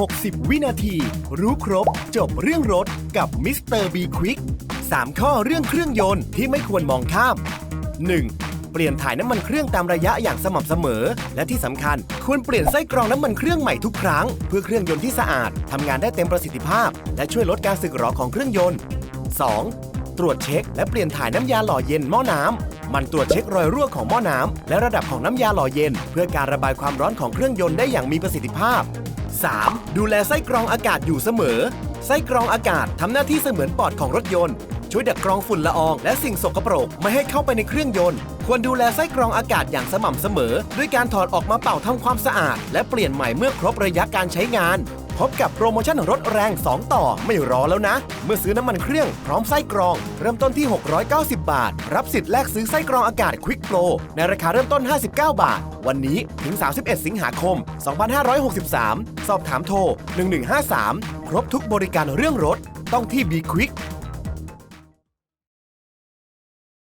60 วินาที รู้ครบ จบเรื่องรถกับมิสเตอร์บีควิก3ข้อเรื่องเครื่องยนต์ที่ไม่ควรมองข้าม 1. เปลี่ยนถ่ายน้ำมันเครื่องตามระยะอย่างสม่ำเสมอ และที่สำคัญควรเปลี่ยนไส้กรองน้ำมันเครื่องใหม่ทุกครั้ง เพื่อเครื่องยนต์ที่สะอาดทำงานได้เต็มประสิทธิภาพ และช่วยลดการสึกหรอของเครื่องยนต์ 2. ตรวจเช็คและเปลี่ยนถ่ายน้ำยาหล่อเย็นหม้อน้ำ มันตรวจเช็ครอยรั่วของหม้อน้ำและระดับของน้ำยาหล่อเย็น เพื่อการระบายความร้อนของเครื่องยนต์ได้อย่างมีประสิทธิภาพ 3. ดูแลไส้กรองอากาศอยู่เสมอ ไส้กรองอากาศทำหน้าที่เสมือนปอดของรถยนต์ ช่วยดักกรองฝุ่นละออง และสิ่งสกปรกไม่ให้เข้าไปในเครื่องยนต์ ควรดูแลไส้กรองอากาศอย่างสม่ำเสมอ ด้วยการถอดออกมาเป่าทำความสะอาด และเปลี่ยนใหม่เมื่อครบระยะการใช้งาน พบกับโปรโมชั่นรถแรง 2 ต่อไม่รอแล้วนะ เมื่อซื้อน้ำมันเครื่องพร้อมไส้กรอง เริ่มต้นที่ 690 บาท รับสิทธิ์แลกซื้อไส้กรองอากาศควิกโปรในราคาเริ่มต้น 59 บาท วันนี้ถึง 31 สิงหาคม 2563 สอบถามโทร 1153 ครบทุกบริการเรื่องรถ ต้องที่ b ีควิก